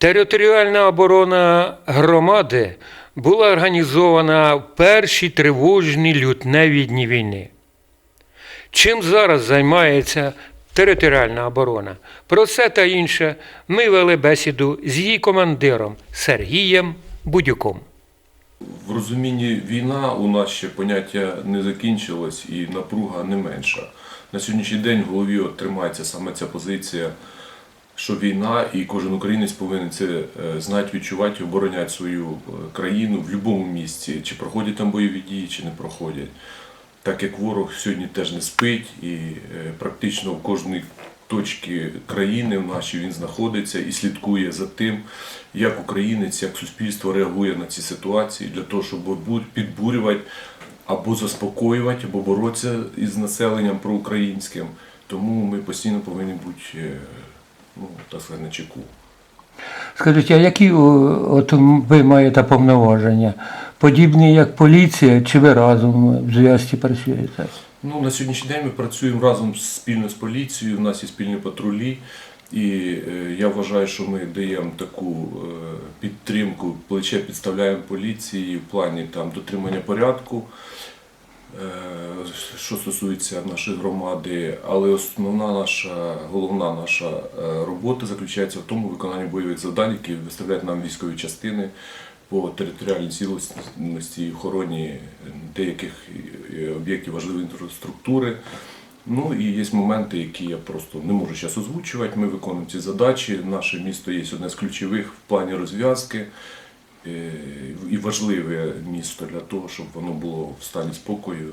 Територіальна оборона громади була організована в перші тривожні лютневі дні війни. Чим зараз займається територіальна оборона? Про це та інше ми вели бесіду з її командиром Сергієм Будюком. В розумінні війна у нас ще поняття не закінчилось і напруга не менша. На сьогоднішній день в голові тримається саме ця позиція, що війна, і кожен українець повинен це е, знати, відчувати і обороняти свою е, країну в будь-якому місці, чи проходять там бойові дії, чи не проходять. Так як ворог сьогодні теж не спить, і е, практично в кожній точці країни в нашій він знаходиться і слідкує за тим, як українець, як суспільство реагує на ці ситуації для того, щоб підбурювати або заспокоювати, або боротися із населенням проукраїнським. Тому ми постійно повинні бути ну, так сказати, на чеку. Скажіть, а які от ви маєте повноваження? Подібні як поліція, чи ви разом в зв'язці працюєте? Ну, на сьогоднішній день ми працюємо разом спільно з поліцією, у нас є спільні патрулі, і е, я вважаю, що ми даємо таку е, підтримку, плече підставляємо поліції в плані там, дотримання порядку, що стосується нашої громади, але основна наша, головна наша е, робота заключається в тому виконанні бойових завдань, які виставляють нам військові частини по територіальній цілісності і охороні деяких е, об'єктів важливої інфраструктури. Ну і є моменти, які я просто не можу зараз озвучувати. Ми виконуємо ці задачі. Наше місто є одне з ключових в плані розв'язки е, і важливе місто для того, щоб воно було в стані спокою.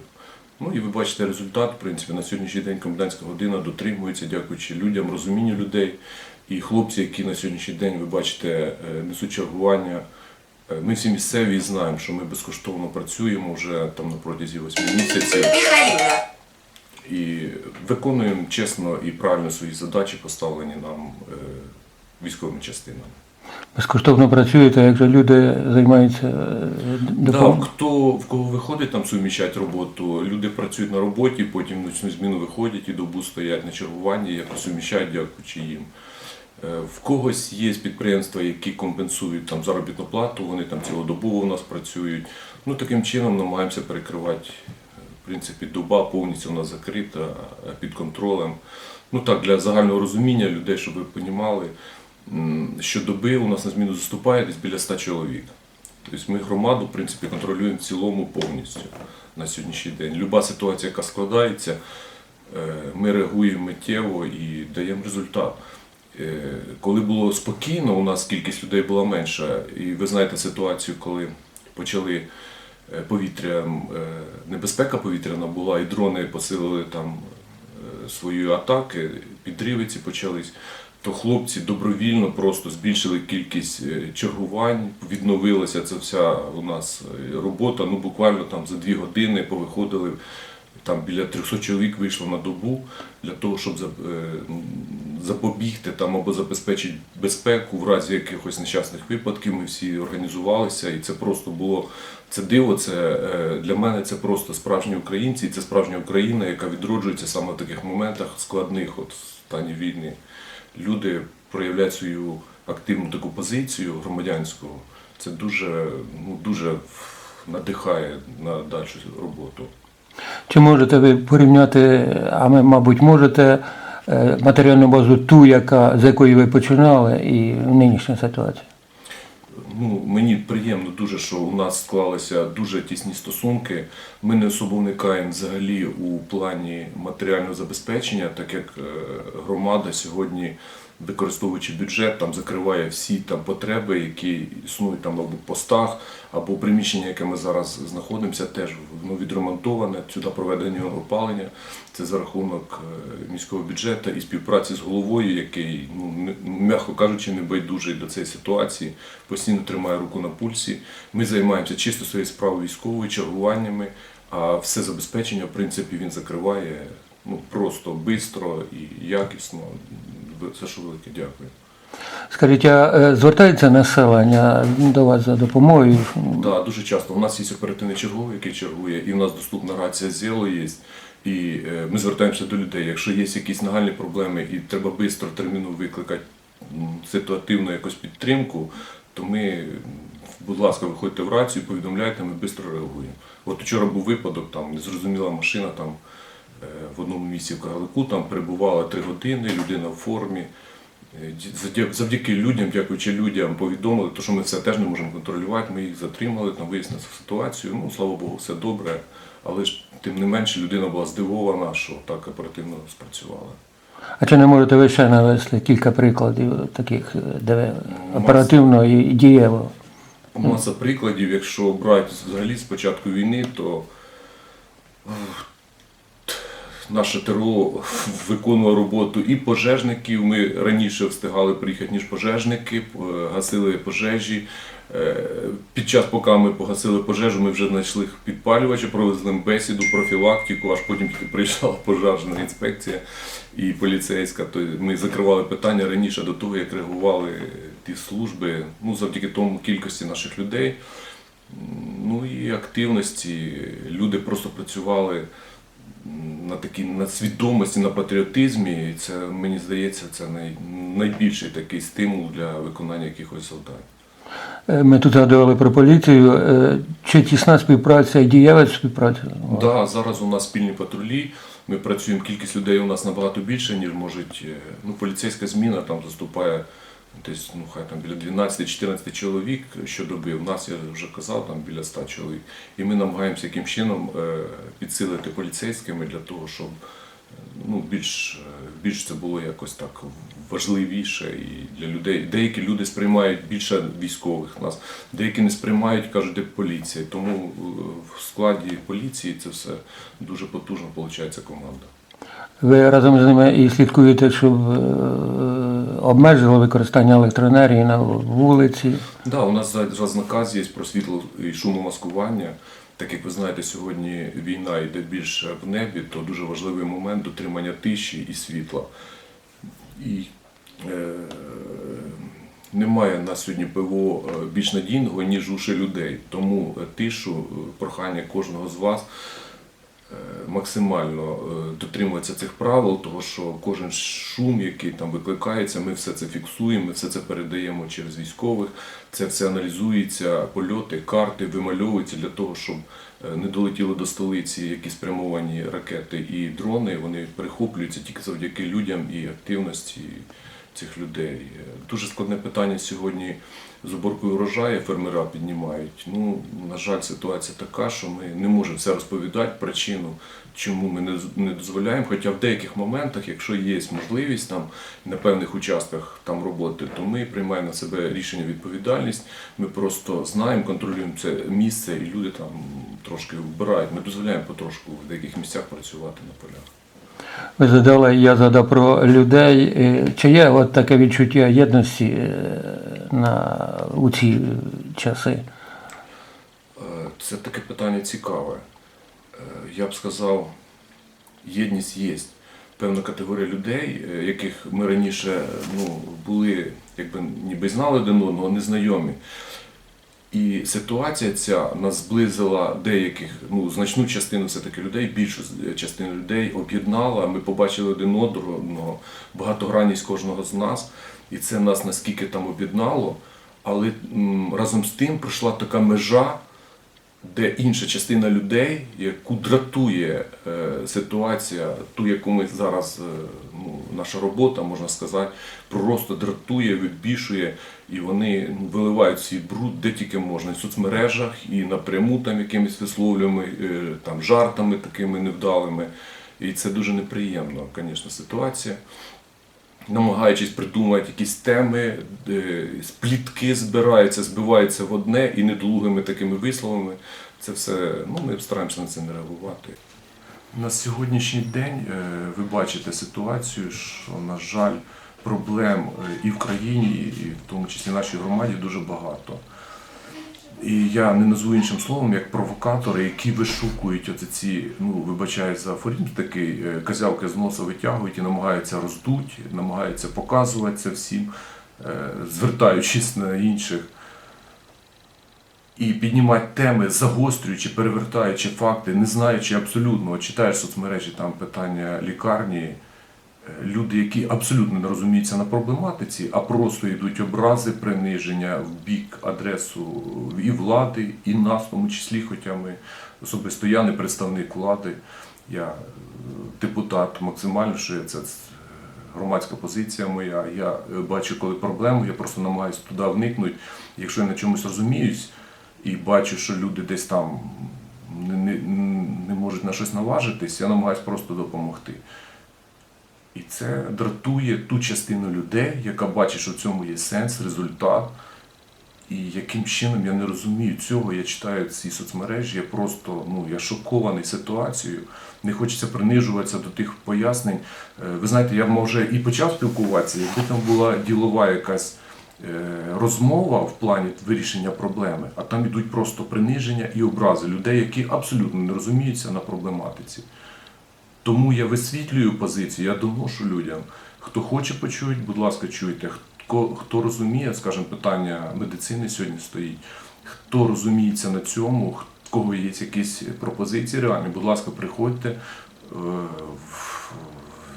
Ну і ви бачите результат, в принципі, на сьогоднішній день комендантська година дотримується, дякуючи людям, розумінню людей. І хлопці, які на сьогоднішній день, ви бачите, е, несуть чергування. Е, Ми всі місцеві і знаємо, що ми безкоштовно працюємо вже там на протязі 8 місяців і виконуємо чесно і правильно свої задачі, поставлені нам е, військовими частинами. Безкоштовно працюєте, якщо люди займаються е, Да, хто в кого виходить там суміщати роботу, люди працюють на роботі, потім в ночну зміну виходять і добу стоять на чергуванні, якось суміщають, дякуючи їм. Е, В когось є підприємства, які компенсують там заробітну плату, вони там цілодобово у нас працюють. Ну таким чином намагаємося перекривати. В принципі, доба повністю у нас закрита е, під контролем. Ну так, для загального розуміння людей, щоб ви розуміли, щодоби у нас на зміну заступає десь біля 100 чоловік. Тобто ми громаду, в принципі, контролюємо в цілому повністю на сьогоднішній день. Люба ситуація, яка складається, е, ми реагуємо миттєво і даємо результат. Е, Коли було спокійно, у нас кількість людей була менша, і ви знаєте ситуацію, коли почали е, повітря, небезпека повітряна була, і дрони посилили там свої атаки, підриви ці почались, то хлопці добровільно просто збільшили кількість е, чергувань, відновилася ця вся у нас е, робота. Ну буквально там за дві години повиходили. Там біля 300 чоловік вийшло на добу для того, щоб е, запобігти там або забезпечити безпеку в разі якихось нещасних випадків. Ми всі організувалися, і це просто було це диво. Це для мене це просто справжні українці, і це справжня Україна, яка відроджується саме в таких моментах складних, от в стані війни. Люди проявляють свою активну таку позицію громадянську. Це дуже, ну, дуже надихає на дальшу роботу. Чи можете ви порівняти, а ми, мабуть, можете е, матеріальну базу ту, яка, з якої ви починали, і нинішня ситуація? Ну, мені приємно дуже, що у нас склалися дуже тісні стосунки. Ми не особо уникаємо взагалі у плані матеріального забезпечення, так як е, громада сьогодні, використовуючи бюджет, там закриває всі там потреби, які існують там або постах, або приміщення, яке ми зараз знаходимося, теж воно відремонтоване. Сюди проведення опалення. Це за рахунок е, міського бюджету і співпраці з головою, який, ну м'яко кажучи, не байдужий до цієї ситуації, постійно тримає руку на пульсі. Ми займаємося чисто своєю справою військовою, чергуваннями, а все забезпечення, в принципі, він закриває ну, просто швидко і якісно. За що велике дякую. Скажіть, а е, звертається населення до вас за допомогою? Да, дуже часто. У нас є оперативний черговий, який чергує, і у нас доступна рація ЗІЛО є. І е, ми звертаємося до людей. Якщо є якісь нагальні проблеми і треба швидко терміново викликати ситуативну якусь підтримку, то ми, будь ласка, виходьте в рацію, повідомляйте, ми швидко реагуємо. От вчора був випадок, там незрозуміла машина там в одному місці в Кагалику, там перебувала три години, людина в формі. Е, Завдяки людям, дякуючи людям, повідомили, то що ми це теж не можемо контролювати. Ми їх затримали, там вияснили ситуацію. Ну, слава Богу, все добре. Але ж тим не менше людина була здивована, що так оперативно спрацювали. А чи не можете ви ще навести кілька прикладів таких, е, де оперативно і дієво? Маса прикладів, якщо брати взагалі з початку війни, то е, наше ТРО виконувало роботу і пожежників. Ми раніше встигали приїхати, ніж пожежники, е, гасили пожежі. Е, Під час, поки ми погасили пожежу, ми вже знайшли підпалювача, провели з ним бесіду, профілактику, аж потім приїжджала пожежна інспекція і поліцейська. То ми закривали питання раніше до того, як реагували ті служби, ну завдяки тому кількості наших людей. Ну і активності. Люди просто працювали на такій на свідомості, на патріотизмі. І це мені здається, це най, найбільший такий стимул для виконання якихось завдань. Е, Ми тут згадували про поліцію. Е, Чи тісна співпраця і дієва співпраця? Да, зараз у нас спільні патрулі. Ми працюємо, кількість людей у нас набагато більше, ніж можуть. е, Ну, поліцейська зміна там заступає десь, ну хай там біля 12-14 чоловік щодоби. У нас я вже казав, там біля 100 чоловік. І ми намагаємося яким чином е, підсилити поліцейськими для того, щоб е, ну, більш, е, більш це було якось так важливіше і для людей. Деякі люди сприймають більше військових нас, деякі не сприймають, кажуть, де поліція. Тому е, в складі поліції це все дуже потужно виходить команда. Ви разом з ними і слідкуєте, щоб е, обмежили використання електроенергії на вулиці. Да, у нас зараз наказ є про світло і шумомаскування. Так як ви знаєте, сьогодні війна йде більше в небі, то дуже важливий момент дотримання тиші і світла. І е, немає на сьогодні ПВО е, більш надійного, ніж уші людей. Тому тишу, е, прохання кожного з вас максимально е, дотримуватися цих правил, тому що кожен шум, який там викликається, ми все це фіксуємо, ми все це передаємо через військових, це все аналізується, польоти, карти вимальовуються для того, щоб е, не долетіли до столиці якісь спрямовані ракети і дрони. Вони перехоплюються тільки завдяки людям і активності цих людей. Е, Дуже складне питання сьогодні з уборкою урожаю фермера піднімають. Ну, на жаль, ситуація така, що ми не можемо все розповідати причину, чому ми не, дозволяємо. Хоча в деяких моментах, якщо є можливість там на певних участках там роботи, то ми приймаємо на себе рішення відповідальність. Ми просто знаємо, контролюємо це місце, і люди там трошки вбирають. Ми дозволяємо потрошку в деяких місцях працювати на полях. Ви задали, я задав про людей. Е, Чи є от таке відчуття єдності е, на, у ці часи? Е, Це таке питання цікаве. Я б сказав, єдність є. Певна категорія людей, яких ми раніше ну, були, якби ніби знали один одного, незнайомі. І ситуація ця нас зблизила деяких, ну, значну частину все-таки людей, більшу з- частину людей об'єднала. Ми побачили один одного, багатогранність кожного з нас, і це нас наскільки там об'єднало. Але м, разом з тим пройшла така межа, де інша частина людей, яку дратує е, ситуація, ту, яку ми зараз, е, ну, наша робота, можна сказати, просто дратує, вибішує, і вони ну, виливають свій бруд де тільки можна, і в соцмережах, і напряму там якимись висловлювами, е, там, жартами такими невдалими. І це дуже неприємна, звісно, ситуація намагаючись придумати якісь теми, плітки збираються, збиваються в одне і недолугими такими висловами. Це все, ну ми стараємося на це не реагувати. На сьогоднішній день е, ви бачите ситуацію, що, на жаль, проблем е, і в країні, і в тому числі в нашій громаді дуже багато. І я не назву іншим словом, як провокатори, які вишукують оці ці, ну вибачаю за афоризм такий, е, козявки з носа витягують і намагаються роздуть, намагаються показувати це всім, е, звертаючись на інших. І піднімати теми, загострюючи, перевертаючи факти, не знаючи абсолютно, читаєш соцмережі там питання лікарні, люди, які абсолютно не розуміються на проблематиці, а просто йдуть образи, приниження в бік адресу і влади, і нас, в тому числі, хоча ми особисто я не представник влади, я е, депутат максимально, що я це громадська позиція моя. Я е, бачу, коли проблему, я просто намагаюся туди вникнути. Якщо я на чомусь розуміюсь і бачу, що люди десь там не, не, не можуть на щось наважитись, я намагаюся просто допомогти. І це дратує ту частину людей, яка бачить, що в цьому є сенс, результат. І яким чином я не розумію цього, я читаю ці соцмережі, я просто ну, я шокований ситуацією. Не хочеться принижуватися до тих пояснень. Е, Ви знаєте, я може і почав спілкуватися, якби там була ділова якась е, розмова в плані вирішення проблеми, а там ідуть просто приниження і образи людей, які абсолютно не розуміються на проблематиці. Тому я висвітлюю позицію, я доношу людям. Хто хоче почують, будь ласка, чуйте. Хто, хто розуміє, скажімо, питання медицини сьогодні стоїть. Хто розуміється на цьому, в кого є якісь пропозиції реальні, будь ласка, приходьте е,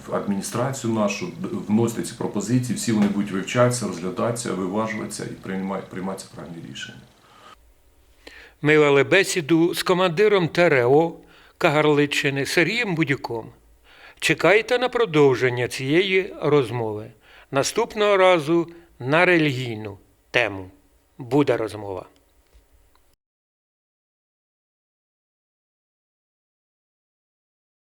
в адміністрацію нашу, вносьте ці пропозиції, всі вони будуть вивчатися, розглядатися, виважуватися і приймати, прийматися правильні рішення. Ми вели бесіду з командиром ТРО Кагарличини Сергієм Будюком. Чекайте на продовження цієї розмови. Наступного разу на релігійну тему буде розмова.